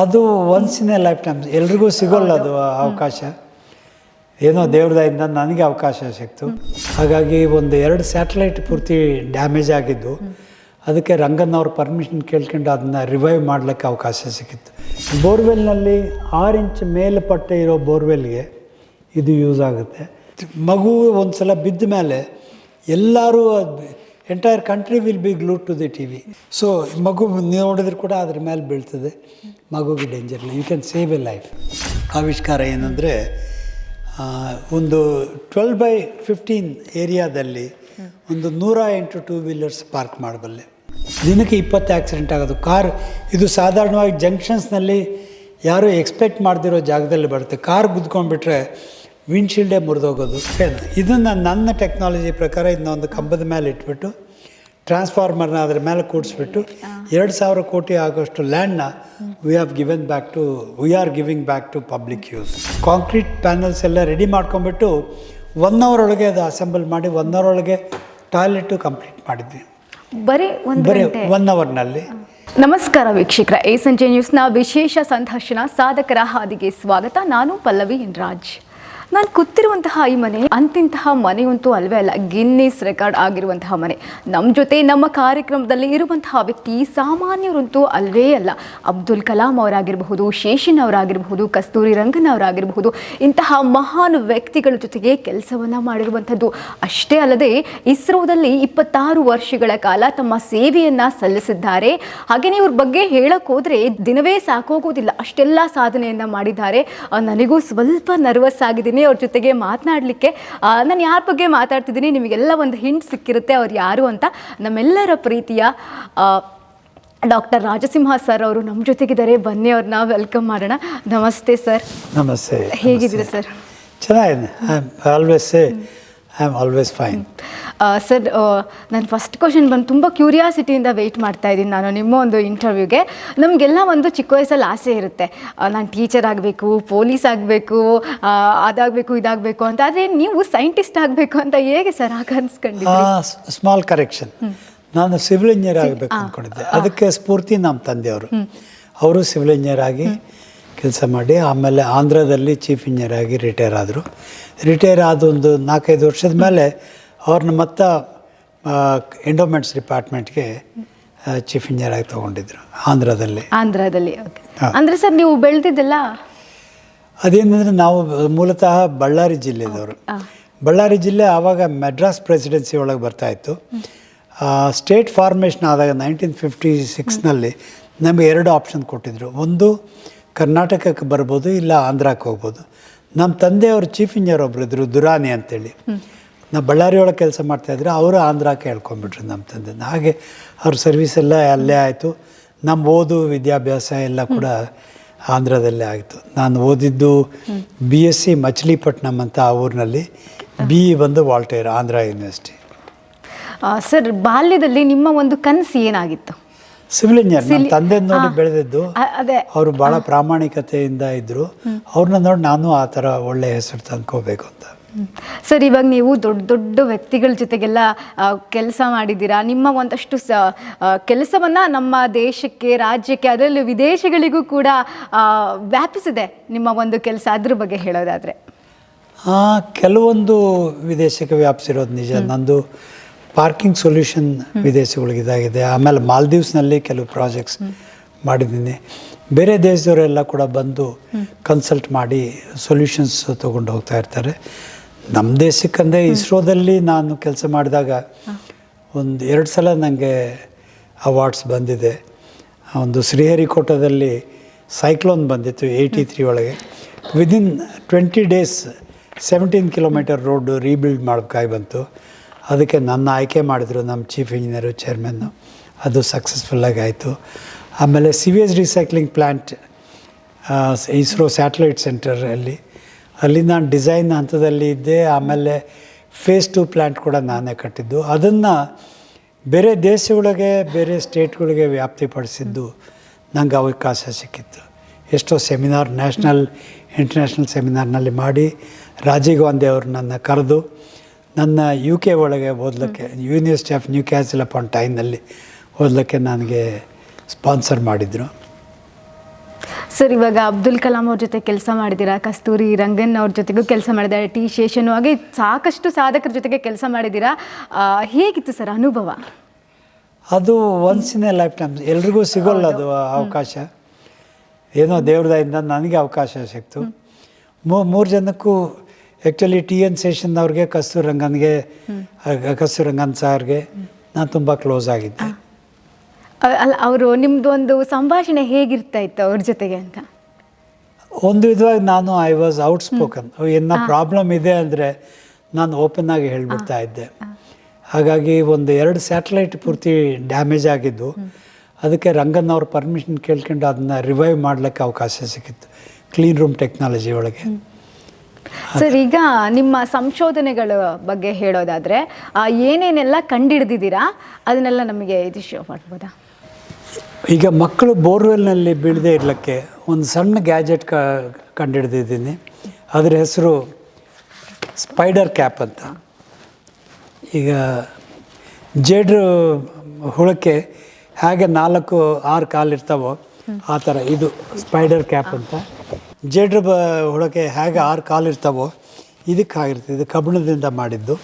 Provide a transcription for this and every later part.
ಅದು once in a lifetime ಎಲ್ರಿಗೂ ಸಿಗೋಲ್ಲ ಅದು ಅವಕಾಶ. ಏನೋ ದೇವ್ರದಾಯಿಂದ ನನಗೆ ಅವಕಾಶ ಸಿಕ್ತು. ಹಾಗಾಗಿ ಒಂದು ಎರಡು ಸ್ಯಾಟಲೈಟ್ ಪೂರ್ತಿ ಡ್ಯಾಮೇಜ್ ಆಗಿದ್ದು, ಅದಕ್ಕೆ ರಂಗನ್ ಅವ್ರ ಪರ್ಮಿಷನ್ ಕೇಳ್ಕೊಂಡು ಅದನ್ನ ರಿವೈವ್ ಮಾಡಲಿಕ್ಕೆ ಅವಕಾಶ ಸಿಕ್ಕಿತ್ತು. ಬೋರ್ವೆಲ್ನಲ್ಲಿ ಆರು ಇಂಚ್ ಮೇಲ್ಪಟ್ಟೆ ಇರೋ ಬೋರ್ವೆಲ್ಗೆ ಇದು ಯೂಸ್ ಆಗುತ್ತೆ. ಮಗು ಒಂದು ಸಲ ಬಿದ್ದ ಮೇಲೆ ಎಲ್ಲರೂ entire country will be glue to the T V so ಮಗು ನೋಡಿದ್ರೆ ಕೂಡ ಅದ್ರ ಮೇಲೆ ಬೀಳ್ತದೆ. ಮಗುಗೆ ಡೇಂಜರ್ ಇಲ್ಲ. You can save a life ಆವಿಷ್ಕಾರ ಏನಂದರೆ ಒಂದು ಟ್ವೆಲ್ ಬೈ ಫಿಫ್ಟೀನ್ ಏರಿಯಾದಲ್ಲಿ ಒಂದು ನೂರ ಎಂಟು ಟೂ ವೀಲರ್ಸ್ ಪಾರ್ಕ್ ಮಾಡಬಲ್ಲೆ. ದಿನಕ್ಕೆ ಇಪ್ಪತ್ತು ಆಕ್ಸಿಡೆಂಟ್ ಆಗೋದು. ಕಾರ್, ಇದು ಸಾಧಾರಣವಾಗಿ ಜಂಕ್ಷನ್ಸ್ನಲ್ಲಿ ಯಾರೂ ಎಕ್ಸ್ಪೆಕ್ಟ್ ಮಾಡದಿರೋ ಜಾಗದಲ್ಲಿ ಬರುತ್ತೆ. ಕಾರ್ ಗುದ್ಕೊಂಡ್ಬಿಟ್ರೆ ವಿಂಡ್ಶೀಲ್ಡೇ ಮುರಿದೋಗೋದು. ಇದನ್ನು ನನ್ನ ಟೆಕ್ನಾಲಜಿ ಪ್ರಕಾರ ಇದನ್ನ ಒಂದು ಕಂಬದ ಮೇಲೆ ಇಟ್ಬಿಟ್ಟು ಟ್ರಾನ್ಸ್ಫಾರ್ಮರ್ನ ಅದ್ರ ಮೇಲೆ ಕೂಡಿಸ್ಬಿಟ್ಟು ಎರಡು ಸಾವಿರ ಕೋಟಿ ಆಗೋಷ್ಟು ಲ್ಯಾಂಡ್ನ we have given back to we are giving back to public use concrete panels ಎಲ್ಲ ರೆಡಿ ಮಾಡ್ಕೊಂಬಿಟ್ಟು ಒನ್ ಅವರ್ ಒಳಗೆ ಅದು ಅಸೆಂಬಲ್ ಮಾಡಿ ಒನ್ ಅವರ್ ಒಳಗೆ ಟಾಯ್ಲೆಟು ಕಂಪ್ಲೀಟ್ ಮಾಡಿದ್ವಿ. ಬರೀ ಒಂದು ಬರೀ ಒನ್ ಅವರ್ನಲ್ಲಿ ನಮಸ್ಕಾರ ವೀಕ್ಷಕರ ಎ ಸಂಜೆ ನ್ಯೂಸ್ನ ವಿಶೇಷ ಸಂದರ್ಶನ ಸಾಧಕರ ಹಾದಿಗೆ ಸ್ವಾಗತ. ನಾನು ಪಲ್ಲವಿ ರಾಜ್ ನಾನು ಕೂತಿರುವಂತಹ ಈ ಮನೆ ಅಂತಿಂತಹ ಮನೆಯಂತೂ ಅಲ್ವೇ ಅಲ್ಲ ಗಿನ್ನಿಸ್ ರೆಕಾರ್ಡ್ ಆಗಿರುವಂತಹ ಮನೆ. ನಮ್ಮ ಜೊತೆ ನಮ್ಮ ಕಾರ್ಯಕ್ರಮದಲ್ಲಿ ಇರುವಂತಹ ವ್ಯಕ್ತಿ ಸಾಮಾನ್ಯರಂತೂ ಅಲ್ವೇ ಅಲ್ಲ. ಅಬ್ದುಲ್ ಕಲಾಂ ಅವರಾಗಿರಬಹುದು, ಶೇಷನ್ ಅವರಾಗಿರಬಹುದು, ಕಸ್ತೂರಿ ರಂಗನ್ ಅವರಾಗಿರಬಹುದು, ಇಂತಹ ಮಹಾನ್ ವ್ಯಕ್ತಿಗಳ ಜೊತೆಗೆ ಕೆಲಸವನ್ನು ಮಾಡಿರುವಂಥದ್ದು ಅಷ್ಟೇ ಅಲ್ಲದೆ ಇಸ್ರೋದಲ್ಲಿ ಇಪ್ಪತ್ತಾರು ವರ್ಷಗಳ ಕಾಲ ತಮ್ಮ ಸೇವೆಯನ್ನ ಸಲ್ಲಿಸಿದ್ದಾರೆ. ಹಾಗೆಯೇ ಇವ್ರ ಬಗ್ಗೆ ಹೋದ್ರೆ ದಿನವೇ ಸಾಕೋಗೋದಿಲ್ಲ. ಅಷ್ಟೆಲ್ಲ ಸಾಧನೆಯನ್ನ ಮಾಡಿದ್ದಾರೆ. ನನಗೂ ಸ್ವಲ್ಪ ನರ್ವಸ್ ಆಗಿದ್ದೀನಿ ಅವ್ರ ಜೊತೆಗೆ ಮಾತನಾಡಲಿಕ್ಕೆ ನಾನು ಯಾರ ಬಗ್ಗೆ ಮಾತಾಡ್ತಿದ್ದೀನಿ ನಿಮಗೆಲ್ಲ ಒಂದು ಹಿಂಟ್ ಸಿಕ್ಕಿರುತ್ತೆ ಅವ್ರು ಯಾರು ಅಂತ. ನಮ್ಮೆಲ್ಲರ ಪ್ರೀತಿಯ ಡಾಕ್ಟರ್ ರಾಜಸಿಂಹ ಸರ್ ಅವರು ನಮ್ಮ ಜೊತೆಗಿದ್ದಾರೆ. ಬನ್ನಿ ಅವ್ರನ್ನ ವೆಲ್ಕಮ್ ಮಾಡೋಣ. ನಮಸ್ತೆ ಸರ್ ನಮಸ್ತೆ ಹೇಗಿದ್ದೀರಾ ಸರ್ ಚೆನ್ನಾಗಿದೆ I am always fine sir ನಾನು ಫಸ್ಟ್ ಕ್ವಶನ್ ಬಂದು ತುಂಬ ಕ್ಯೂರಿಯಾಸಿಟಿಯಿಂದ ವೆಯ್ಟ್ ಮಾಡ್ತಾ ಇದ್ದೀನಿ ನಾನು ನಿಮ್ಮ ಒಂದು ಇಂಟರ್ವ್ಯೂಗೆ ನಮಗೆಲ್ಲ ಒಂದು ಚಿಕ್ಕ ವಯಸ್ಸಲ್ಲಿ ಆಸೆ ಇರುತ್ತೆ. ನಾನು ಟೀಚರ್ ಆಗಬೇಕು ಪೊಲೀಸ್ ಆಗಬೇಕು ಅದಾಗಬೇಕು ಇದಾಗಬೇಕು ಅಂತ. ಆದರೆ ನೀವು ಸೈಂಟಿಸ್ಟ್ ಆಗಬೇಕು ಅಂತ ಹೇಗೆ ಸರ್ ಆಗ ಅನ್ಸ್ಕೊಂಡು ಸ್ಮಾಲ್ ಕರೆಕ್ಷನ್ ನಾನು ಸಿವಿಲ್ ಇಂಜಿನಿಯರ್ ಆಗಬೇಕು ಅಂದ್ಕೊಂಡಿದ್ದೆ ಅದಕ್ಕೆ ಸ್ಫೂರ್ತಿ ನಮ್ಮ ತಂದೆಯವರು. ಅವರು ಸಿವಿಲ್ ಇಂಜಿನಿಯರ್ ಆಗಿ ಕೆಲಸ ಮಾಡಿ ಆಮೇಲೆ ಆಂಧ್ರದಲ್ಲಿ ಚೀಫ್ ಇಂಜಿನಿಯರ್ ಆಗಿ ರಿಟೈರ್ ಆದರು. ರಿಟೈರ್ ಆದ ಒಂದು ನಾಲ್ಕೈದು ವರ್ಷದ ಮೇಲೆ ಅವ್ರನ್ನ ಮತ್ತೆ ಎಂಡೋಮೆಂಟ್ಸ್ ಡಿಪಾರ್ಟ್ಮೆಂಟ್ಗೆ ಚೀಫ್ ಇಂಜಿನಿಯರ್ ಆಗಿ ತೊಗೊಂಡಿದ್ರು ಆಂಧ್ರದಲ್ಲಿ. ಆಂಧ್ರದಲ್ಲಿ. ಅಂದರೆ ಸರ್ ನೀವು ಬೆಳೆದಿದ್ದೆಲ್ಲ? ಅದೇನಂದರೆ ನಾವು ಮೂಲತಃ ಬಳ್ಳಾರಿ ಜಿಲ್ಲೆದವರು. ಬಳ್ಳಾರಿ ಜಿಲ್ಲೆ ಆವಾಗ ಮೆಡ್ರಾಸ್ ಪ್ರೆಸಿಡೆನ್ಸಿ ಒಳಗೆ ಬರ್ತಾ ಇತ್ತು. ಸ್ಟೇಟ್ ಫಾರ್ಮೇಷನ್ ಆದಾಗ ನೈನ್ಟೀನ್ ಫಿಫ್ಟಿ ಸಿಕ್ಸ್ನಲ್ಲಿ ನಮಗೆ ಎರಡು ಆಪ್ಷನ್ ಕೊಟ್ಟಿದ್ದರು ಒಂದು ಕರ್ನಾಟಕಕ್ಕೆ ಬರ್ಬೋದು ಇಲ್ಲ ಆಂಧ್ರಕ್ಕೆ ಹೋಗ್ಬೋದು. ನಮ್ಮ ತಂದೆಯವರು ಚೀಫ್ ಇಂಜಿನಿಯರ್ ಒಬ್ರು ಇದ್ರು ದುರಾನಿ ಅಂತೇಳಿ. ನಾವು ಬಳ್ಳಾರಿ ಒಳಗೆ ಕೆಲಸ ಮಾಡ್ತಾಯಿದ್ರೆ ಅವರು ಆಂಧ್ರಕ್ಕೆ ಹೇಳ್ಕೊಂಡ್ಬಿಟ್ರು ನಮ್ಮ ತಂದೆ ಹಾಗೆ ಅವ್ರ ಸರ್ವಿಸ್ ಎಲ್ಲ ಅಲ್ಲೇ ಆಯಿತು. ನಮ್ಮ ಓದು ವಿದ್ಯಾಭ್ಯಾಸ ಎಲ್ಲ ಕೂಡ ಆಂಧ್ರದಲ್ಲೇ ಆಯಿತು. ನಾನು ಓದಿದ್ದು ಬಿ ಎಸ್ ಸಿ ಮಚ್ಲಿಪಟ್ಟಣಂ ಅಂತ ಆ ಊರಿನಲ್ಲಿ. ಬಿ ಇ ಬಂದು ವಾಲ್ಟೇರ್, ಆಂಧ್ರ ಯೂನಿವರ್ಸಿಟಿ. ಸರ್, ಬಾಲ್ಯದಲ್ಲಿ ನಿಮ್ಮ ಒಂದು ಕನಸು ಏನಾಗಿತ್ತು? ಸಿವಿಲ್ ಇಂಜಿನಿಯರ್ ನಮ್ಮ ತಂದೆ ನೋಡಿ ಬೆಳೆದಿದ್ದು ಅವರು ಬಹಳ ಪ್ರಾಮಾಣಿಕತೆಯಿಂದ ಇದ್ದರು ಅವ್ರನ್ನ ನೋಡಿ ನಾನು ಆ ಥರ ಒಳ್ಳೆ ಹೆಸರು ತಂದ್ಕೋಬೇಕು ಅಂತ. ಸರ್ ಇವಾಗ ನೀವು ದೊಡ್ಡ ದೊಡ್ಡ ವ್ಯಕ್ತಿಗಳ ಜೊತೆಗೆಲ್ಲ ಕೆಲಸ ಮಾಡಿದ್ದೀರಾ? ನಿಮ್ಮ ಒಂದಷ್ಟು ಸ ಕೆಲಸವನ್ನ ನಮ್ಮ ದೇಶಕ್ಕೆ ರಾಜ್ಯಕ್ಕೆ ಅದರಲ್ಲೂ ವಿದೇಶಗಳಿಗೂ ಕೂಡ ವ್ಯಾಪಿಸಿದೆ ನಿಮ್ಮ ಒಂದು ಕೆಲಸ ಅದ್ರ ಬಗ್ಗೆ ಹೇಳೋದಾದ್ರೆ. ಕೆಲವೊಂದು ವಿದೇಶಕ್ಕೆ ವ್ಯಾಪಿಸಿರೋದು ನಿಜ. ನಂದು ಪಾರ್ಕಿಂಗ್ ಸೊಲ್ಯೂಷನ್ ವಿದೇಶಗಳಿಗೆ ಇದಾಗಿದೆ. ಆಮೇಲೆ ಮಾಲ್ದೀವ್ಸ್ನಲ್ಲಿ ಕೆಲವು ಪ್ರಾಜೆಕ್ಟ್ಸ್ ಮಾಡಿದ್ದೀನಿ. ಬೇರೆ ದೇಶದವರೆಲ್ಲ ಕೂಡ ಬಂದು ಕನ್ಸಲ್ಟ್ ಮಾಡಿ ಸೊಲ್ಯೂಷನ್ಸ್ ತೊಗೊಂಡು ಹೋಗ್ತಾ ಇರ್ತಾರೆ. ನಮ್ಮ ದೇಶಕ್ಕಂದರೆ ಇಸ್ರೋದಲ್ಲಿ ನಾನು ಕೆಲಸ ಮಾಡಿದಾಗ ಒಂದು ಎರಡು ಸಲ ನನಗೆ ಅವಾರ್ಡ್ಸ್ ಬಂದಿದೆ. ಒಂದು ಶ್ರೀಹರಿಕೋಟದಲ್ಲಿ ಸೈಕ್ಲೋನ್ ಬಂದಿತ್ತು ಏಯ್ಟಿ ತ್ರೀ ಒಳಗೆ. Within twenty days seventeen kilometre road rebuild ಮಾಡೋಕ್ಕಾಗಿ ಬಂತು. ಅದಕ್ಕೆ ನನ್ನ ಆಯ್ಕೆ ಮಾಡಿದ್ರು ನಮ್ಮ ಚೀಫ್ ಇಂಜಿನಿಯರು ಚೇರ್ಮನ್ನು ಅದು ಸಕ್ಸಸ್ಫುಲ್ಲಾಗಿ ಆಯಿತು ಆಮೇಲೆ sewage recycling plant ISRO satellite ಸೆಂಟರಲ್ಲಿ ಅಲ್ಲಿ. ನಾನು ಡಿಸೈನ್ ಹಂತದಲ್ಲಿ ಇದ್ದೆ. ಆಮೇಲೆ ಫೇಸ್ ಟು ಪ್ಲ್ಯಾಂಟ್ ಕೂಡ ನಾನೇ ಕಟ್ಟಿದ್ದು. ಅದನ್ನು ಬೇರೆ ದೇಶಗಳಿಗೆ, ಬೇರೆ ಸ್ಟೇಟ್ಗಳಿಗೆ ವ್ಯಾಪ್ತಿಪಡಿಸಿದ್ದು ನಂಗೆ ಅವಕಾಶ ಸಿಕ್ಕಿತ್ತು. ಎಷ್ಟೋ ಸೆಮಿನಾರ್ ನ್ಯಾಷನಲ್ ಇಂಟರ್ನ್ಯಾಷನಲ್ ಸೆಮಿನಾರ್ನಲ್ಲಿ ಮಾಡಿ ರಾಜೀವ್ ಗಾಂಧಿ ಅವರು ನನ್ನ ಕರೆದು ನನ್ನ ಯು ಕೆ ಒಳಗೆ ಓದಲಿಕ್ಕೆ university of Newcastle upon ಟೈಮ್ನಲ್ಲಿ ಓದಲಿಕ್ಕೆ ನನಗೆ ಸ್ಪಾನ್ಸರ್ ಮಾಡಿದರು. ಸರ್ ಇವಾಗ ಅಬ್ದುಲ್ ಕಲಾಂ ಅವ್ರ ಜೊತೆ ಕೆಲಸ ಮಾಡಿದ್ದೀರಾ? ಕಸ್ತೂರಿ ರಂಗನ್ ಅವ್ರ ಜೊತೆಗೂ ಕೆಲಸ ಮಾಡಿದ್ದಾರೆ ಟಿ ಶೇಷನು ಹಾಗೆ ಸಾಕಷ್ಟು ಸಾಧಕರ ಜೊತೆಗೆ ಕೆಲಸ ಮಾಡಿದ್ದೀರಾ? ಹೇಗಿತ್ತು ಸರ್ ಅನುಭವ? ಅದು once in a lifetime ಎಲ್ರಿಗೂ ಸಿಗೋಲ್ಲ ಅದು ಅವಕಾಶ. ಏನೋ ದೇವ್ರದಾಯಿಂದ ನನಗೆ ಅವಕಾಶ ಸಿಕ್ತು. ಮೂರು ಜನಕ್ಕೂ ಆ್ಯಕ್ಚುಲಿ ಟಿ ಎನ್ ಸೇಷನ್ ಅವ್ರಿಗೆ ಕಸ್ತೂರ್ ರಂಗನ್ಗೆ ಆ, ಕಸ್ತೂರ್ ರಂಗನ್ ಸಾರ್ಗೆ ನಾನು ತುಂಬ ಕ್ಲೋಸ್ ಆಗಿದ್ದೆ. ಅಲ್ಲ ಅವರು ನಿಮ್ಮದು ಒಂದು ಸಂಭಾಷಣೆ ಹೇಗಿರ್ತಾ ಇತ್ತು ಅವ್ರ ಜೊತೆಗೆ ಅಂತ? ಒಂದು ವಿಧವಾಗಿ ನಾನು ಐ ವಾಸ್ ಔಟ್ ಸ್ಪೋಕನ್ ಏನೋ ಪ್ರಾಬ್ಲಮ್ ಇದೆ ಅಂದರೆ ನಾನು ಓಪನ್ ಆಗಿ ಹೇಳ್ಬಿಡ್ತಾ ಇದ್ದೆ. ಹಾಗಾಗಿ ಒಂದು ಎರಡು ಸ್ಯಾಟಲೈಟ್ ಪೂರ್ತಿ ಡ್ಯಾಮೇಜ್ ಆಗಿದ್ದು ಅದಕ್ಕೆ ರಂಗನ್ ಅವ್ರ ಪರ್ಮಿಷನ್ ಕೇಳ್ಕೊಂಡು ಅದನ್ನ ರಿವೈವ್ ಮಾಡಲಿಕ್ಕೆ ಅವಕಾಶ ಸಿಕ್ಕಿತ್ತು. ಕ್ಲೀನ್ ರೂಮ್ ಟೆಕ್ನಾಲಜಿ ಒಳಗೆ. ಸರ್, ಈಗ ನಿಮ್ಮ ಸಂಶೋಧನೆಗಳ ಬಗ್ಗೆ ಹೇಳೋದಾದರೆ ಏನೇನೆಲ್ಲ ಕಂಡಿಡ್ದಿದ್ದೀರಾ? ಅದನ್ನೆಲ್ಲ ನಮಗೆ ಇದು ಶೋ ಮಾಡ್ಬೋದಾ? ಈಗ ಮಕ್ಕಳು ಬೋರ್ವೆಲ್ನಲ್ಲಿ ಬೀಳದೆ ಇರಲಿಕ್ಕೆ ಒಂದು ಸಣ್ಣ ಗ್ಯಾಜೆಟ್ ಕ ಕಂಡುಹಿಡ್ದಿದ್ದೀನಿ ಅದರ ಹೆಸರು ಸ್ಪೈಡರ್ ಕ್ಯಾಪ್ ಅಂತ. ಈಗ ಜೇಡ್ರು ಹುಳಕ್ಕೆ ಹೇಗೆ ನಾಲ್ಕು, ಆರು ಕಾಲು ಇರ್ತಾವೋ ಆ ಥರ ಇದು ಸ್ಪೈಡರ್ ಕ್ಯಾಪ್ ಅಂತ. ಜೇಡ್ರು ಬ ಹುಳಕ್ಕೆ ಹೇಗೆ ಆರು ಕಾಲು ಇರ್ತಾವೋ ಇದಕ್ಕೆ ಆಗಿರ್ತದೆ ಇದು ಕಬ್ಬಿಣದಿಂದ ಮಾಡಿದ್ದು.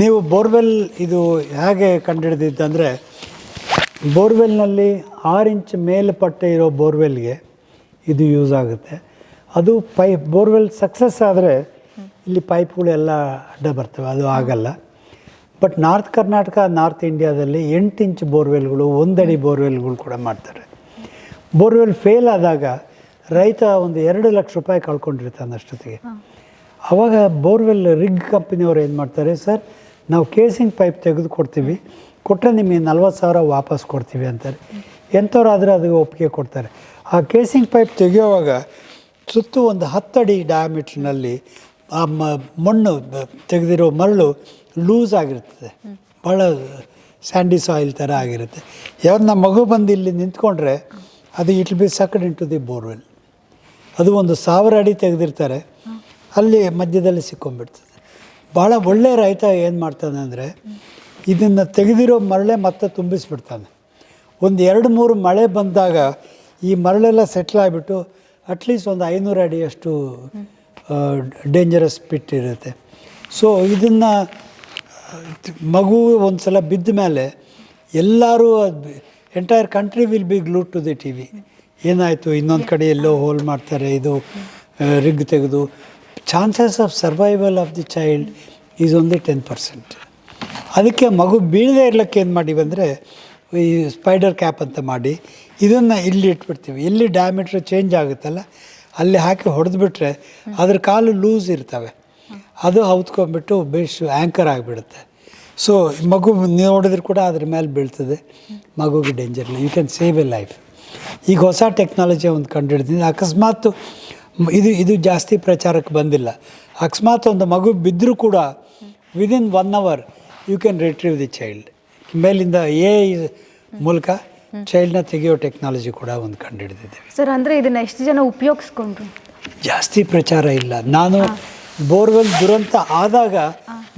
ನೀವು ಬೋರ್ವೆಲ್ ಇದು ಹೇಗೆ ಕಂಡುಹಿಡಿದಿದ್ದಂದರೆ ಬೋರ್ವೆಲ್ನಲ್ಲಿ ಆರು ಇಂಚ್ ಮೇಲ್ಪಟ್ಟೆ ಇರೋ ಬೋರ್ವೆಲ್ಗೆ ಇದು ಯೂಸ್ ಆಗುತ್ತೆ. ಅದು ಪೈಪ್, ಬೋರ್ವೆಲ್ ಸಕ್ಸಸ್ ಆದರೆ ಇಲ್ಲಿ ಪೈಪ್ಗಳೆಲ್ಲ ಅಡ್ಡ ಬರ್ತವೆ, ಅದು ಆಗಲ್ಲ. ಬಟ್ ನಾರ್ತ್ ಕರ್ನಾಟಕ, ನಾರ್ತ್ ಇಂಡಿಯಾದಲ್ಲಿ ಎಂಟು ಇಂಚ್ ಬೋರ್ವೆಲ್ಗಳು, ಒಂದಡಿ ಬೋರ್ವೆಲ್ಗಳು ಕೂಡ ಮಾಡ್ತಾರೆ. ಬೋರ್ವೆಲ್ ಫೇಲ್ ಆದಾಗ ರೈತ ಒಂದು ಎರಡು ಲಕ್ಷ ರೂಪಾಯಿ ಕಳ್ಕೊಂಡಿರ್ತಾನೆ ಅಷ್ಟೊತ್ತಿಗೆ. ಅವಾಗ ಬೋರ್ವೆಲ್ ರಿಗ್ ಕಂಪ್ನಿಯವರು ಏನು ಮಾಡ್ತಾರೆ ಸರ್ ನಾವು ಕೇಸಿಂಗ್ ಪೈಪ್ ತೆಗೆದು ಕೊಡ್ತೀವಿ ಕೊಟ್ಟರೆ ನಿಮಗೆ ನಲ್ವತ್ತು ಸಾವಿರ ವಾಪಸ್ ಕೊಡ್ತೀವಿ ಅಂತಾರೆ. ಎಂಥವ್ರಾದರೆ ಅದಕ್ಕೆ ಒಪ್ಪಿಗೆ ಕೊಡ್ತಾರೆ. ಆ ಕೇಸಿಂಗ್ ಪೈಪ್ ತೆಗೆಯುವಾಗ ಸುತ್ತು ಒಂದು ಹತ್ತಡಿ ಡಯಾಮೀಟ್ರ್ನಲ್ಲಿ ಆ ಮ ಮಣ್ಣು ತೆಗೆದಿರೋ ಮರಳು ಲೂಸ್ ಆಗಿರ್ತದೆ. ಭಾಳ ಸ್ಯಾಂಡಿ ಸಾಯಿಲ್ ಥರ ಆಗಿರುತ್ತೆ. ಯಾವ್ದು ನಮ್ಮ ಮಗು ಬಂದು ಇಲ್ಲಿ ನಿಂತ್ಕೊಂಡ್ರೆ ಅದು it be sucked into the borewell. ಅದು ಒಂದು ಸಾವಿರ ಅಡಿ ತೆಗೆದಿರ್ತಾರೆ. ಅಲ್ಲಿ ಮಧ್ಯದಲ್ಲಿ ಸಿಕ್ಕೊಂಡ್ಬಿಡ್ತದೆ. ಭಾಳ ಒಳ್ಳೆಯ ರೈತ ಏನು ಮಾಡ್ತಾನೆ ಅಂದರೆ, ಇದನ್ನು ತೆಗೆದಿರೋ ಮರಳೆ ಮತ್ತೆ ತುಂಬಿಸ್ಬಿಡ್ತಾನೆ. ಒಂದು ಎರಡು ಮೂರು ಮಳೆ ಬಂದಾಗ ಈ ಮರಳೆಲ್ಲ ಸೆಟ್ಲ್ ಆಗಿಬಿಟ್ಟು ಅಟ್ಲೀಸ್ಟ್ ಒಂದು ಐನೂರು ಅಡಿಯಷ್ಟು ಡೇಂಜರಸ್ ಪಿಟ್ ಇರುತ್ತೆ. ಸೊ ಇದನ್ನು, ಮಗು ಒಂದು ಸಲ ಬಿದ್ದ ಮೇಲೆ ಎಲ್ಲರೂ entire country will be glue to the T V ಏನಾಯಿತು? ಇನ್ನೊಂದು ಕಡೆ ಎಲ್ಲೋ ಹೋಲ್ ಮಾಡ್ತಾರೆ, ಇದು ರಿಗ್ ತೆಗೆದು. Chances of survival of the child is only ten percent ಅದಕ್ಕೆ ಮಗು ಬೀಳದೇ ಇರಲಿಕ್ಕೆ ಏನು ಮಾಡಿ ಅಂದರೆ ಈ ಸ್ಪೈಡರ್ ಕ್ಯಾಪ್ ಅಂತ ಮಾಡಿ, ಇದನ್ನು ಇಲ್ಲಿ ಇಟ್ಬಿಡ್ತೀವಿ. ಇಲ್ಲಿ ಡಯಾಮೀಟ್ರ್ ಚೇಂಜ್ ಆಗುತ್ತಲ್ಲ, ಅಲ್ಲಿ ಹಾಕಿ ಹೊಡೆದ್ಬಿಟ್ರೆ ಅದ್ರ ಕಾಲು ಲೂಸ್ ಇರ್ತವೆ. ಅದು ಹೌದ್ಕೊಂಡ್ಬಿಟ್ಟು ಬೇಸ್ ಆ್ಯಂಕರ್ ಆಗಿಬಿಡುತ್ತೆ. ಸೊ ಮಗು ನೋಡಿದ್ರೆ ಕೂಡ ಅದ್ರ ಮೇಲೆ ಬೀಳ್ತದೆ. ಮಗುಗೆ danger you can save a life ಈಗ ಹೊಸ ಟೆಕ್ನಾಲಜಿ ಒಂದು ಕಂಡುಹಿಡ್ತೀನಿ ಅಕಸ್ಮಾತ್ ಇದು ಇದು ಜಾಸ್ತಿ ಪ್ರಚಾರಕ್ಕೆ ಬಂದಿಲ್ಲ. ಅಕಸ್ಮಾತ್ ಒಂದು ಮಗು ಬಿದ್ದರೂ ಕೂಡ within one hour you can retrieve the child ಮೇಲಿಂದ ಎ ಮೂಲಕ ಚೈಲ್ಡ್ನ ತೆಗೆಯೋ ಟೆಕ್ನಾಲಜಿ ಕೂಡ ಒಂದು ಕಂಡುಹಿಡಿದಿದ್ದೇವೆ. ಸರ್ ಅಂದರೆ ಇದನ್ನು ಎಷ್ಟು ಜನ ಉಪಯೋಗಿಸ್ಕೊಂಡ್ರು? ಜಾಸ್ತಿ ಪ್ರಚಾರ ಇಲ್ಲ. ನಾನು ಬೋರ್ವೆಲ್ ದುರಂತ ಆದಾಗ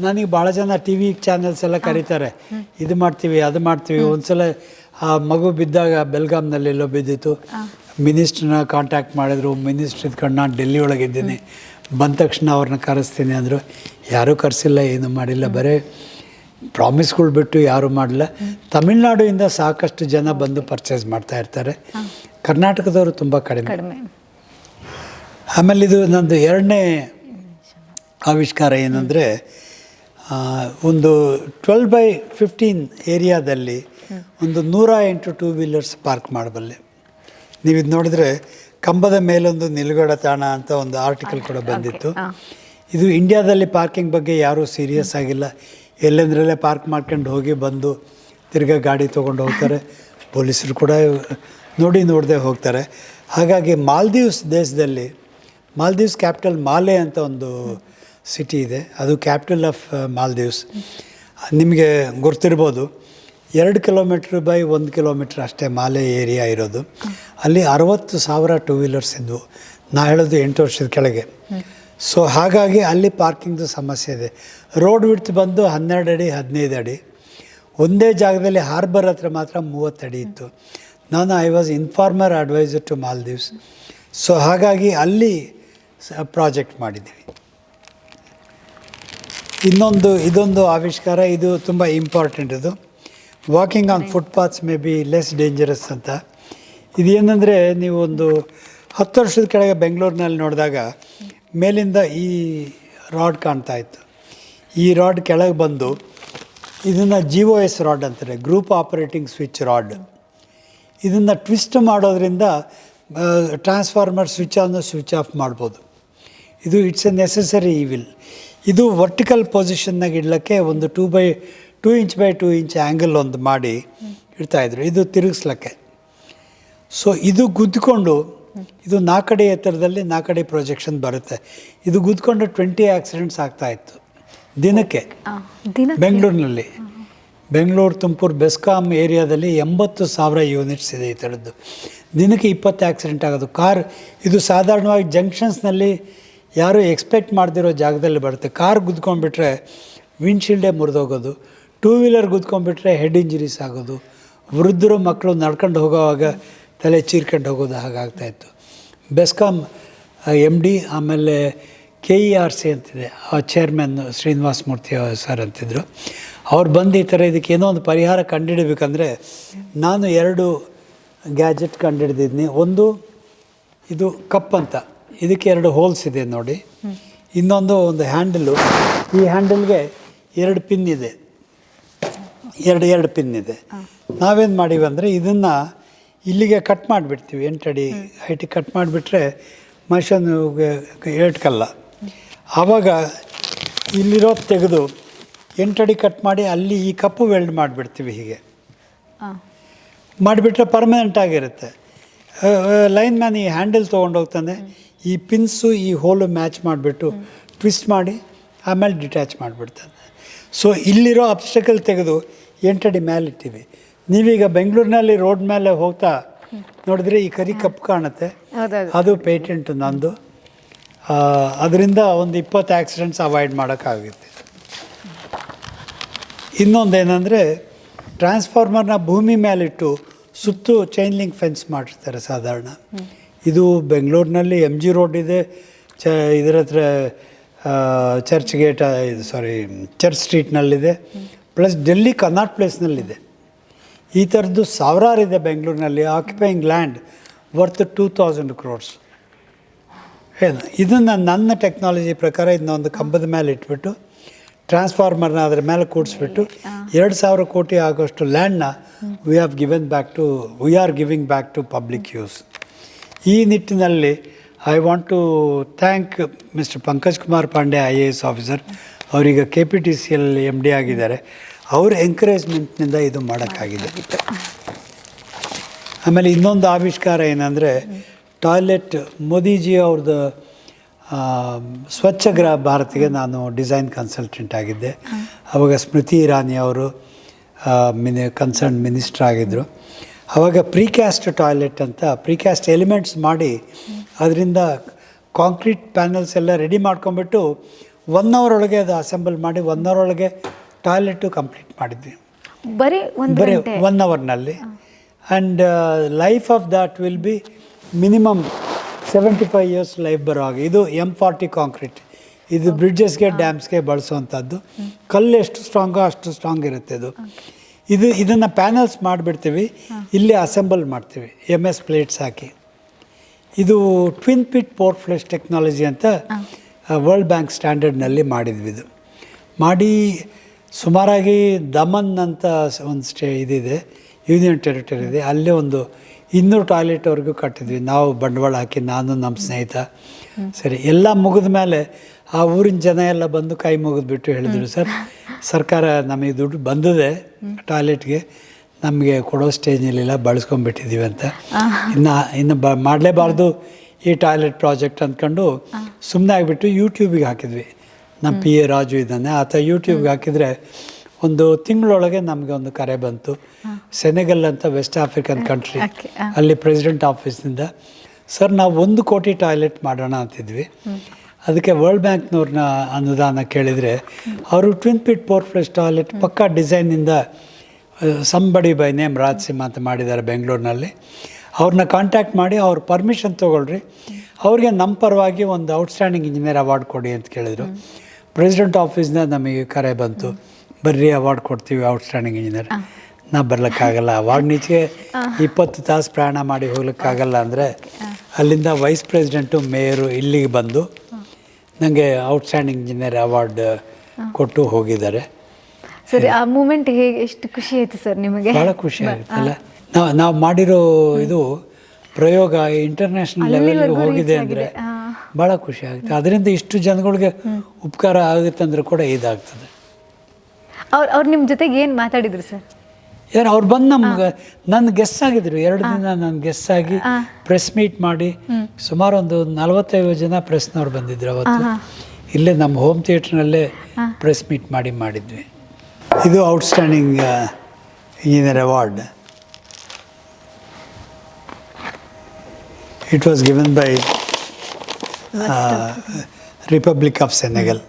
ನನಗೆ ಭಾಳ ಜನ ಟಿ ವಿ ಚಾನೆಲ್ಸ್ ಎಲ್ಲ ಕರೀತಾರೆ. ಇದು ಮಾಡ್ತೀವಿ ಅದು ಮಾಡ್ತೀವಿ ಒಂದ್ಸಲ ಆ ಮಗು ಬಿದ್ದಾಗ ಬೆಲ್ಗಾಮ್ನಲ್ಲಿ ಎಲ್ಲೋ ಬಿದ್ದಿತ್ತು. ಮಿನಿಸ್ಟ್ರನ್ನ ಕಾಂಟ್ಯಾಕ್ಟ್ ಮಾಡಿದ್ರು. ಮಿನಿಸ್ಟ್ರ್ ಇದ್ಕೊಂಡು ನಾನು ಡೆಲ್ಲಿ ಒಳಗಿದ್ದೀನಿ ಬಂದ ತಕ್ಷಣ ಅವ್ರನ್ನ ಕರೆಸ್ತೀನಿ ಅಂದರು. ಯಾರೂ ಕರೆಸಿಲ್ಲ ಏನು ಮಾಡಿಲ್ಲ. ಬರೀ ಪ್ರಾಮಿಸ್ಗಳು ಬಿಟ್ಟು ಯಾರೂ ಮಾಡಲ್ಲ ತಮಿಳ್ನಾಡಿಂದ ಸಾಕಷ್ಟು ಜನ ಬಂದು ಪರ್ಚೇಸ್ ಮಾಡ್ತಾ ಇರ್ತಾರೆ. ಕರ್ನಾಟಕದವರು ತುಂಬ ಕಡಿಮೆ. ಕಡಿಮೆ. ಆಮೇಲೆ ಇದು ನಂದು ಎರಡನೇ ಆವಿಷ್ಕಾರ ಏನಂದರೆ ಒಂದು ಟ್ವೆಲ್ ಬೈ ಫಿಫ್ಟೀನ್ ಏರಿಯಾದಲ್ಲಿ ಒಂದು ನೂರ ಎಂಟು ಟೂ ವೀಲರ್ಸ್ ಪಾರ್ಕ್ ಮಾಡಬಲ್ಲೆ. ನೀವು ಇದು ನೋಡಿದ್ರೆ ಕಂಬದ ಮೇಲೊಂದು ನಿಲುಗಡೆ ತಾಣ ಅಂತ ಒಂದು ಆರ್ಟಿಕಲ್ ಕೂಡ ಬಂದಿತ್ತು. ಇದು ಇಂಡಿಯಾದಲ್ಲಿ ಪಾರ್ಕಿಂಗ್ ಬಗ್ಗೆ ಯಾರೂ ಸೀರಿಯಸ್ ಆಗಿಲ್ಲ. ಎಲ್ಲೆಂದ್ರಲ್ಲೇ ಪಾರ್ಕ್ ಮಾಡ್ಕೊಂಡು ಹೋಗಿ ಬಂದು ತಿರ್ಗಾ ಗಾಡಿ ತೊಗೊಂಡು ಹೋಗ್ತಾರೆ. ಪೊಲೀಸರು ಕೂಡ ನೋಡಿ ನೋಡದೆ ಹೋಗ್ತಾರೆ. ಹಾಗಾಗಿ ಮಾಲ್ದೀವ್ಸ್ ದೇಶದಲ್ಲಿ ಮಾಲ್ದೀವ್ಸ್ ಕ್ಯಾಪಿಟಲ್ ಮಾಲೆ ಅಂತ ಒಂದು ಸಿಟಿ ಇದೆ. ಅದು ಕ್ಯಾಪಿಟಲ್ ಆಫ್ ಮಾಲ್ದೀವ್ಸ್. ನಿಮಗೆ ಗೊತ್ತಿರ್ಬೋದು, ಎರಡು ಕಿಲೋಮೀಟ್ರ್ ಬೈ ಒಂದು ಕಿಲೋಮೀಟ್ರ್ ಅಷ್ಟೇ ಮಾಲೆ ಏರಿಯಾ ಇರೋದು. ಅಲ್ಲಿ ಅರವತ್ತು ಸಾವಿರ ಟೂ ವೀಲರ್ಸ್ ಇದ್ವು. ನಾ ಹೇಳೋದು ಎಂಟು ವರ್ಷದ ಕೆಳಗೆ. ಸೊ ಹಾಗಾಗಿ ಅಲ್ಲಿ ಪಾರ್ಕಿಂಗ್ದು ಸಮಸ್ಯೆ ಇದೆ. ರೋಡ್ ವಿಡ್ತ್ ಬಂದು ಹನ್ನೆರಡು ಅಡಿ, ಹದಿನೈದು ಅಡಿ. ಒಂದೇ ಜಾಗದಲ್ಲಿ ಹಾರ್ಬರ್ ಹತ್ರ ಮಾತ್ರ ಮೂವತ್ತು ಅಡಿ ಇತ್ತು. ನಾನು, I was informer adviser to Maldives. So ಹಾಗಾಗಿ ಅಲ್ಲಿ ಪ್ರಾಜೆಕ್ಟ್ ಮಾಡಿದ್ದೀವಿ. ಇನ್ನೊಂದು, ಇದೊಂದು ಆವಿಷ್ಕಾರ, ಇದು ತುಂಬ ಇಂಪಾರ್ಟೆಂಟ್ ಇದು. Walking on footpaths may be less dangerous ಅಂತ. ಇದೇನೆಂದರೆ ನೀವು ಒಂದು ಹತ್ತು ವರ್ಷದ ಕೆಳಗೆ ಬೆಂಗಳೂರಿನಲ್ಲಿ ನೋಡಿದಾಗ, ಮೇಲಿಂದ ಈ ರಾಡ್ ಕಾಣ್ತಾ ಇತ್ತು. ಈ ರಾಡ್ ಕೆಳಗೆ ಬಂದು, ಇದನ್ನು ಜಿ ಒ ಎಸ್ ರಾಡ್ ಅಂತಾರೆ ಗ್ರೂಪ್ ಆಪರೇಟಿಂಗ್ ಸ್ವಿಚ್ ರಾಡ್ ಇದನ್ನು ಟ್ವಿಸ್ಟ್ ಮಾಡೋದ್ರಿಂದ transformer switch on switch off ಮಾಡ್ಬೋದು. ಇದು ಇಟ್ಸ್ ಎ ಈ ಇವಿಲ್ ಇದು ವರ್ಟಿಕಲ್ ಪೊಸಿಷನ್ನಾಗ ಇಡಲಿಕ್ಕೆ ಒಂದು two by two inch by two inch angle ಒಂದು ಮಾಡಿ ಇಡ್ತಾಯಿದ್ರು ಇದು ತಿರುಗಿಸ್ಲಿಕ್ಕೆ. ಸೊ ಇದು ಗುದ್ದುಕೊಂಡು ಇದು ನಾಲ್ಕಡೆ ಎತ್ತರದಲ್ಲಿ ನಾಲ್ಕಡೆ ಪ್ರೊಜೆಕ್ಷನ್ ಬರುತ್ತೆ. ಇದು ಗುದ್ದುಕೊಂಡು ಟ್ವೆಂಟಿ ಆಕ್ಸಿಡೆಂಟ್ಸ್ ಆಗ್ತಾಯಿತ್ತು ದಿನಕ್ಕೆ. ಬೆಂಗಳೂರಿನಲ್ಲಿ. ಬೆಂಗಳೂರು ತುಮಕೂರು ಬೆಸ್ಕಾಮ್ ಏರಿಯಾದಲ್ಲಿ ಎಂಬತ್ತು ಸಾವಿರ ಯೂನಿಟ್ಸ್ ಇದೆ ಈ ಥರದ್ದು. ದಿನಕ್ಕೆ ಇಪ್ಪತ್ತು ಆಕ್ಸಿಡೆಂಟ್ ಆಗೋದು. ಕಾರ್ ಇದು ಸಾಧಾರಣವಾಗಿ ಜಂಕ್ಷನ್ಸ್ನಲ್ಲಿ ಯಾರೂ ಎಕ್ಸ್ಪೆಕ್ಟ್ ಮಾಡ್ದಿರೋ ಜಾಗದಲ್ಲಿ ಬರುತ್ತೆ. ಕಾರ್ ಗುದ್ಕೊಂಡ್ಬಿಟ್ರೆ ವಿಂಡ್ಶೀಲ್ಡೇ ಮುರಿದೋಗೋದು. ಟೂ ವೀಲರ್ ಗುದ್ಕೊಂಡ್ಬಿಟ್ರೆ ಹೆಡ್ ಇಂಜುರೀಸ್ ಆಗೋದು. ವೃದ್ಧರು ಮಕ್ಕಳು ನಡ್ಕೊಂಡು ಹೋಗೋವಾಗ ತಲೆ ಚೀರ್ಕೊಂಡು ಹೋಗೋದು ಹಾಗಾಗ್ತಾಯಿತ್ತು ಬೆಸ್ಕಾಮ್ ಎಂ ಡಿ ಆಮೇಲೆ ಕೆ ಇ ಆರ್ ಸಿ ಅಂತಿದೆ. ಆ ಚೇರ್ಮನ್ ಶ್ರೀನಿವಾಸ ಮೂರ್ತಿ ಸರ್ ಅಂತಿದ್ರು. ಅವ್ರು ಬಂದು ಈ ಥರ ಇದಕ್ಕೆ ಏನೋ ಒಂದು ಪರಿಹಾರ ಕಂಡುಹಿಡಬೇಕಂದ್ರೆ ನಾನು ಎರಡು ಗ್ಯಾಜೆಟ್ ಕಂಡುಹಿಡ್ದಿದ್ದೀನಿ ಒಂದು ಇದು ಕಪ್ ಅಂತ. ಇದಕ್ಕೆ ಎರಡು ಹೋಲ್ಸ್ ಇದೆ ನೋಡಿ. ಇನ್ನೊಂದು ಒಂದು ಹ್ಯಾಂಡಲು. ಈ ಹ್ಯಾಂಡಲ್ಗೆ ಎರಡು ಪಿನ್ ಇದೆ. ಎರಡು ಎರಡು ಪಿನ್ ಇದೆ. ನಾವೇನು ಮಾಡೀವಿ ಅಂದರೆ ಇದನ್ನು ಇಲ್ಲಿಗೆ ಕಟ್ ಮಾಡಿಬಿಡ್ತೀವಿ. ಎಂಟಡಿ ಹೈಟಿಗೆ ಕಟ್ ಮಾಡಿಬಿಟ್ರೆ ಮನುಷ್ಯನಿಗೆ ಏಟ್ಕಲ್ಲ. ಆವಾಗ ಇಲ್ಲಿರೋ ತೆಗೆದು ಎಂಟಡಿ ಕಟ್ ಮಾಡಿ ಅಲ್ಲಿ ಈ ಕಪ್ಪು ವೆಲ್ಡ್ ಮಾಡಿಬಿಡ್ತೀವಿ ಹೀಗೆ. ಮಾಡಿಬಿಟ್ರೆ ಪರ್ಮನೆಂಟ್ ಆಗಿರುತ್ತೆ. ಲೈನ್ ಮ್ಯಾನ್ ಈ ಹ್ಯಾಂಡಲ್ ತೊಗೊಂಡೋಗ್ತಾನೆ. ಈ ಪಿನ್ಸು ಈ ಹೋಲು ಮ್ಯಾಚ್ ಮಾಡಿಬಿಟ್ಟು ಟ್ವಿಸ್ಟ್ ಮಾಡಿ ಆಮೇಲೆ ಡಿಟ್ಯಾಚ್ ಮಾಡಿಬಿಡ್ತಾರೆ. ಸೊ ಇಲ್ಲಿರೋ ಅಬ್ಸ್ಟಕಲ್ ತೆಗೆದು ಎಂಟಡಿ ಮೇಲೆ ಇಟ್ಟಿವಿ. ನೀವೀಗ ಬೆಂಗಳೂರಿನಲ್ಲಿ ರೋಡ್ ಮೇಲೆ ಹೋಗ್ತಾ ನೋಡಿದ್ರೆ ಈ ಕರಿ ಕಪ್ಪು ಕಾಣುತ್ತೆ. ಅದು ಪೇಟೆಂಟ್ ನಂದು. ಅದರಿಂದ ಒಂದು ಇಪ್ಪತ್ತು ಆಕ್ಸಿಡೆಂಟ್ಸ್ ಅವಾಯ್ಡ್ ಮಾಡೋಕ್ಕಾಗುತ್ತೆ. ಇನ್ನೊಂದೇನೆಂದರೆ ಟ್ರಾನ್ಸ್ಫಾರ್ಮರ್ನ ಭೂಮಿ ಮೇಲಿಟ್ಟು ಸುತ್ತು ಚೈನ್ ಲಿಂಕ್ ಫೆನ್ಸ್ ಮಾಡಿರ್ತಾರೆ ಸಾಧಾರಣ. ಇದು ಬೆಂಗಳೂರಿನಲ್ಲಿ ಎಂ ಜಿ ರೋಡ್ ಇದೆ. ಚ ಇದರ ಹತ್ರ ಚರ್ಚ್ ಗೇಟ್ ಇದು ಸಾರಿ ಚರ್ಚ್ ಸ್ಟ್ರೀಟ್ನಲ್ಲಿದೆ. ಪ್ಲಸ್ ಡೆಲ್ಲಿ ಕನ್ನಾಟ್ ಪ್ಲೇಸ್ನಲ್ಲಿದೆ. ಈ ಥರದ್ದು ಸಾವಿರಾರಿದೆ ಬೆಂಗಳೂರಿನಲ್ಲಿ. Occupying land worth two thousand crores ಏನು ಇದನ್ನು ನನ್ನ ಟೆಕ್ನಾಲಜಿ ಪ್ರಕಾರ ಇದನ್ನ ಒಂದು ಕಂಬದ ಮೇಲೆ ಇಟ್ಬಿಟ್ಟು ಟ್ರಾನ್ಸ್ಫಾರ್ಮರ್ನ ಅದರ ಮೇಲೆ ಕೂಡಿಸ್ಬಿಟ್ಟು ಎರಡು ಸಾವಿರ ಕೋಟಿ ಆಗೋಷ್ಟು ಲ್ಯಾಂಡ್ನ we have given back to we are giving back to public use ಈ ನಿಟ್ಟಿನಲ್ಲಿ I want to thank mister Pankaj Kumar Pandey I A S officer ಅವರೀಗ K P T C L M D ಆಗಿದ್ದಾರೆ. ಅವ್ರ ಎಂಕರೇಜ್ಮೆಂಟ್ನಿಂದ ಇದು ಮಾಡೋಕ್ಕಾಗಿದೆ. ಆಮೇಲೆ ಇನ್ನೊಂದು ಆವಿಷ್ಕಾರ ಏನಂದರೆ ಟಾಯ್ಲೆಟ್ ಮೋದಿಜಿ ಅವ್ರದ್ದು ಸ್ವಚ್ಛ ಭಾರತಿಗೆ ನಾನು ಡಿಸೈನ್ ಕನ್ಸಲ್ಟೆಂಟ್ ಆಗಿದ್ದೆ. ಅವಾಗ ಸ್ಮೃತಿ ಇರಾನಿ ಅವರು ಮಿನಿ ಕನ್ಸರ್ನ್ ಮಿನಿಸ್ಟ್ರ್ ಆಗಿದ್ದರು ಆವಾಗ ಪ್ರೀಕ್ಯಾಸ್ಟ್ ಟಾಯ್ಲೆಟ್ ಅಂತ ಪ್ರೀಕ್ಯಾಸ್ಟ್ ಎಲಿಮೆಂಟ್ಸ್ ಮಾಡಿ ಅದರಿಂದ ಕಾಂಕ್ರೀಟ್ ಪ್ಯಾನಲ್ಸ್ ಎಲ್ಲ ರೆಡಿ ಮಾಡ್ಕೊಂಬಿಟ್ಟು ಒನ್ ಅವರ್ ಒಳಗೆ ಅದು ಅಸೆಂಬಲ್ ಮಾಡಿ ಒನ್ ಅವರ್ ಒಳಗೆ ಟಾಯ್ಲೆಟು ಕಂಪ್ಲೀಟ್ ಮಾಡಿದ್ವಿ. ಬರೀ ಒಂದು ಬರೀ one ಅವರ್ನಲ್ಲಿ and life of that will be minimum seventy five years life ಬರೋ ಹಾಗೆ. ಇದು ಎಂ ಫಾರ್ಟಿ ಕಾಂಕ್ರೀಟ್ ಇದು ಬ್ರಿಡ್ಜಸ್ಗೆ ಡ್ಯಾಮ್ಸ್ಗೆ ಬಳಸುವಂಥದ್ದು. ಕಲ್ಲು ಎಷ್ಟು ಸ್ಟ್ರಾಂಗೋ ಅಷ್ಟು ಸ್ಟ್ರಾಂಗ್ ಇರುತ್ತೆ ಇದು. ಇದು ಇದನ್ನು ಪ್ಯಾನಲ್ಸ್ ಮಾಡಿಬಿಡ್ತೀವಿ. ಇಲ್ಲಿ ಅಸೆಂಬಲ್ ಮಾಡ್ತೀವಿ. ಎಂ ಎಸ್ ಪ್ಲೇಟ್ಸ್ ಹಾಕಿ. ಇದು twin pit pour flush technology ಅಂತ ವರ್ಲ್ಡ್ ಬ್ಯಾಂಕ್ ಸ್ಟ್ಯಾಂಡರ್ಡ್ನಲ್ಲಿ ಮಾಡಿದ್ವಿ ಇದು. ಮಾಡಿ ಸುಮಾರಾಗಿ ದಮನ್ ಅಂತ ಒಂದು ಸ್ಟೇ ಇದಿದೆ. ಯೂನಿಯನ್ ಟೆರಿಟರಿ ಇದೆ. ಅಲ್ಲೇ ಒಂದು ಇನ್ನೂರು ಟಾಯ್ಲೆಟ್ವರೆಗೂ ಕಟ್ಟಿದ್ವಿ. ನಾವು ಬಂಡವಾಳ ಹಾಕಿ ನಾನು ನಮ್ಮ ಸ್ನೇಹಿತ. ಸರಿ ಎಲ್ಲ ಮುಗಿದ ಮೇಲೆ ಆ ಊರಿನ ಜನ ಎಲ್ಲ ಬಂದು ಕೈ ಮುಗಿದ್ಬಿಟ್ಟು ಹೇಳಿದರು ಸರ್ ಸರ್ಕಾರ ನಮಗೆ ದುಡ್ಡು ಬಂದಿದೆ ಟಾಯ್ಲೆಟ್ಗೆ ನಮಗೆ ಕೊಡೋ ಸ್ಟೇಜ್ನಲ್ಲಿಲ್ಲ ಬಳಸ್ಕೊಂಡ್ಬಿಟ್ಟಿದ್ದೀವಿ ಅಂತ. ಇನ್ನು ಇನ್ನು ಬ ಮಾಡಲೇಬಾರ್ದು ಈ ಟಾಯ್ಲೆಟ್ ಪ್ರಾಜೆಕ್ಟ್ ಅಂದ್ಕೊಂಡು ಸುಮ್ಮನೆ ಆಗಿಬಿಟ್ಟು ಯೂಟ್ಯೂಬಿಗೆ ಹಾಕಿದ್ವಿ. ನಮ್ಮ ಪಿ ಎ ರಾಜು ಇದ್ದಾನೆ ಆತ ಯೂಟ್ಯೂಬ್ಗೆ ಹಾಕಿದರೆ ಒಂದು ತಿಂಗಳೊಳಗೆ ನಮಗೆ ಒಂದು ಕರೆ ಬಂತು. ಸೆನೆಗಲ್ ಅಂತ ವೆಸ್ಟ್ ಆಫ್ರಿಕನ್ ಕಂಟ್ರಿ ಅಲ್ಲಿ ಪ್ರೆಸಿಡೆಂಟ್ ಆಫೀಸ್ನಿಂದ ಸರ್ ನಾವು ಒಂದು ಕೋಟಿ ಟಾಯ್ಲೆಟ್ ಮಾಡೋಣ ಅಂತಿದ್ವಿ. ಅದಕ್ಕೆ ವರ್ಲ್ಡ್ ಬ್ಯಾಂಕ್ನವ್ರನ್ನ ಅನುದಾನ ಕೇಳಿದರೆ ಅವರು twin pit pour flush toilet ಪಕ್ಕಾ ಡಿಸೈನಿಂದ somebody by name Raj Simha ಅಂತ ಮಾಡಿದ್ದಾರೆ ಬೆಂಗಳೂರಿನಲ್ಲಿ ಅವ್ರನ್ನ ಕಾಂಟ್ಯಾಕ್ಟ್ ಮಾಡಿ ಅವ್ರ ಪರ್ಮಿಷನ್ ತೊಗೊಳ್ರಿ. ಅವ್ರಿಗೆ ನಮ್ಮ ಪರವಾಗಿ ಒಂದು ಔಟ್ಸ್ಟ್ಯಾಂಡಿಂಗ್ ಇಂಜಿನಿಯರ್ ಅವಾರ್ಡ್ ಕೊಡಿ ಅಂತ ಕೇಳಿದರು. ಪ್ರೆಸಿಡೆಂಟ್ ಆಫೀಸ್ನ ನಮಗೆ ಕರೆ ಬಂತು. ಬರ್ರಿ ಅವಾರ್ಡ್ ಕೊಡ್ತೀವಿ ಔಟ್ಸ್ಟ್ಯಾಂಡಿಂಗ್ ಇಂಜಿನಿಯರ್ ನಾ ಬರ್ಲಿಕ್ಕಾಗಲ್ಲ. ಅವಾರ್ಡ್ ಇಪ್ಪತ್ತು ತಾಸು ಪ್ರಯಾಣ ಮಾಡಿ ಹೋಗ್ಲಿಕ್ಕಾಗಲ್ಲ ಅಂದರೆ ಅಲ್ಲಿಂದ ವೈಸ್ ಪ್ರೆಸಿಡೆಂಟು ಮೇಯರು ಇಲ್ಲಿಗೆ ಬಂದು ನನಗೆ ಔಟ್ಸ್ಟ್ಯಾಂಡಿಂಗ್ ಇಂಜಿನಿಯರ್ ಅವಾರ್ಡ್ ಕೊಟ್ಟು ಹೋಗಿದ್ದಾರೆ. ಸರ್ ಆ ಮೂಮೆಂಟ್ ಹೇಗೆ ಎಷ್ಟು ಖುಷಿ ಆಯಿತು ಸರ್ ನಿಮಗೆ? ಭಾಳ ಖುಷಿ ಆಗುತ್ತಲ್ಲ ನಾವು ನಾವು ಮಾಡಿರೋ ಇದು ಪ್ರಯೋಗ ಇಂಟರ್ನ್ಯಾಷನಲ್ ಲೆವೆಲ್ಗೆ ಹೋಗಿದೆ ಅಂದರೆ ಭಾಳ ಖುಷಿ ಆಗುತ್ತೆ. ಅದರಿಂದ ಇಷ್ಟು ಜನಗಳಿಗೆ ಉಪಕಾರ ಆಗುತ್ತೆ ಅಂದ್ರೆ ಕೂಡ ಇದಾಗ್ತದೆ. ಅವ್ರು ಅವ್ರು ನಿಮ್ಮ ಜೊತೆಗೆ ಏನು ಮಾತಾಡಿದ್ರು ಸರ್? ಏನು ಅವ್ರು ಬಂದು ನಮ್ಗೆ ನನ್ನ ಗೆಸ್ಟ್ ಆಗಿದ್ರು. ಎರಡು ದಿನ ನನ್ನ ಗೆಸ್ಟ್ ಆಗಿ ಪ್ರೆಸ್ ಮೀಟ್ ಮಾಡಿ ಸುಮಾರು ಒಂದು ನಲವತ್ತೈದು ಜನ ಪ್ರೆಸ್ನವ್ರು ಬಂದಿದ್ರು ಅವತ್ತು. ಇಲ್ಲೇ ನಮ್ಮ ಹೋಮ್ ಥಿಯೇಟ್ರ್ನಲ್ಲೇ ಪ್ರೆಸ್ ಮೀಟ್ ಮಾಡಿ ಮಾಡಿದ್ವಿ. ಇದು outstanding engineer award it was given by republic of Senegal